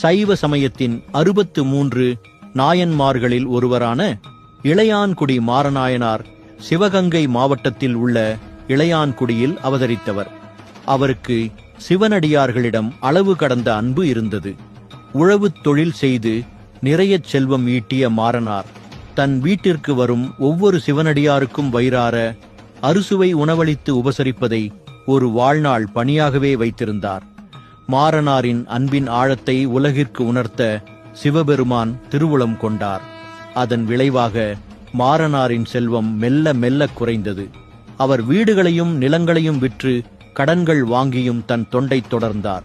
சைவ சமயத்தின் அறுபத்து மூன்று நாயன்மார்களில் ஒருவரான இளையான்குடி மாரநாயனார் சிவகங்கை மாவட்டத்தில் உள்ள இளையான்குடியில் அவதரித்தவர். அவருக்கு சிவனடியார்களிடம் அளவு கடந்த அன்பு இருந்தது. உழவுத் தொழில் செய்து நிறைய செல்வம் ஈட்டிய மாறனார் தன் வீட்டிற்கு வரும் ஒவ்வொரு சிவனடியாருக்கும் வயிறார அறுசுவை உணவளித்து உபசரிப்பதை ஒரு வாழ்நாள் பணியாகவே வைத்திருந்தார். மாறனாரின் அன்பின் ஆழத்தை உலகிற்கு உணர்த்த சிவபெருமான் திருவுளம் கொண்டார். அதன் விளைவாக மாறனாரின் செல்வம் மெல்ல மெல்ல குறைந்தது. அவர் வீடுகளையும் நிலங்களையும் விற்று கடன்கள் வாங்கியும் தன் தொண்டை தொடர்ந்தார்.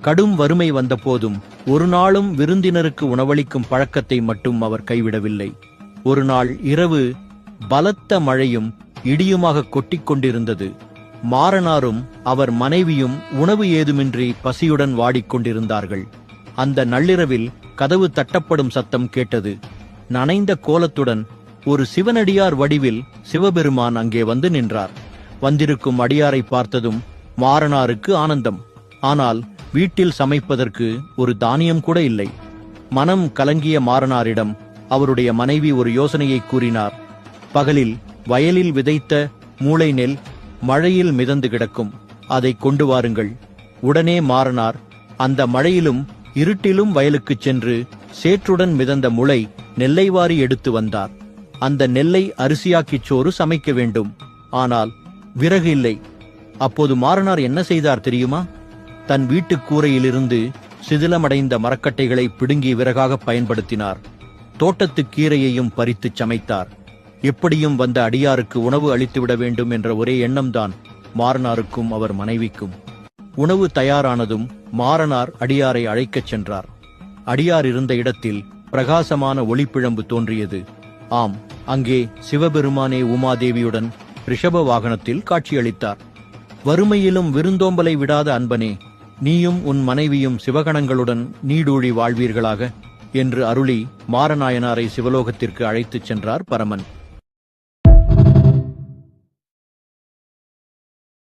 கடும் வறுமை வந்தபோதும் ஒரு நாளும் விருந்தினருக்கு உணவளிக்கும் பழக்கத்தை மட்டும் அவர் கைவிடவில்லை. ஒரு நாள் இரவு பலத்த மழையும் இடியுமாக கொட்டிக்கொண்டிருந்தது கொண்டிருந்தது. மாறனாரும் அவர் மனைவியும் உணவு ஏதுமின்றி பசியுடன் வாடிக்கொண்டிருந்தார்கள். அந்த நள்ளிரவில் கதவு தட்டப்படும் சத்தம் கேட்டது. நனைந்த கோலத்துடன் ஒரு சிவனடியார் வடிவில் சிவபெருமான் அங்கே வந்து நின்றார். வந்திருக்கும் அடியாரை பார்த்ததும் மாறனாருக்கு ஆனந்தம். ஆனால் வீட்டில் சமைப்பதற்கு ஒரு தானியம் கூட இல்லை. மனம் கலங்கிய மாறனாரிடம் அவருடைய மனைவி ஒரு யோசனையை கூறினார். பகலில் வயலில் விதைத்த மூளை நெல் மழையில் மிதந்து கிடக்கும். அதை கொண்டு வாருங்கள். உடனே மாறனார். அந்த மழையிலும் இருட்டிலும் வயலுக்குச் சென்று சேற்றுடன் மிதந்த முளை நெல்லை வாரி எடுத்து வந்தார். அந்த நெல்லை அரிசியாக்கிச் சோறு சமைக்க வேண்டும். ஆனால் விறகு இல்லை. அப்போது மாறனார் என்ன செய்தார் தெரியுமா? தன் வீட்டுக் கூரையிலிருந்து சிதிலமடைந்த மரக்கட்டைகளை பிடுங்கி விறகாக பயன்படுத்தினார். தோட்டத்துக் கீரையையும் பறித்துச் சமைத்தார். எப்படியும் வந்த அடியாருக்கு உணவு அளித்துவிட வேண்டும் என்ற ஒரே எண்ணம்தான் மாறனாருக்கும் அவர் மனைவிக்கும். உணவு தயாரானதும் மாறனார் அடியாரை அழைக்கச் சென்றார். அடியார் இருந்த இடத்தில் பிரகாசமான ஒளிப்பிழம்பு தோன்றியது. ஆம் அங்கே சிவபெருமானே உமாதேவியுடன் ரிஷப வாகனத்தில் காட்சியளித்தார். வறுமையிலும் விருந்தோம்பலை விடாத அன்பனே நீயும் உன் மனைவியும் சிவகணங்களுடன் நீடூழி வாழ்வீர்களாக? என்று அருளி மாரநாயனாரை சிவலோகத்திற்கு அழைத்துச் சென்றார் பரமன்.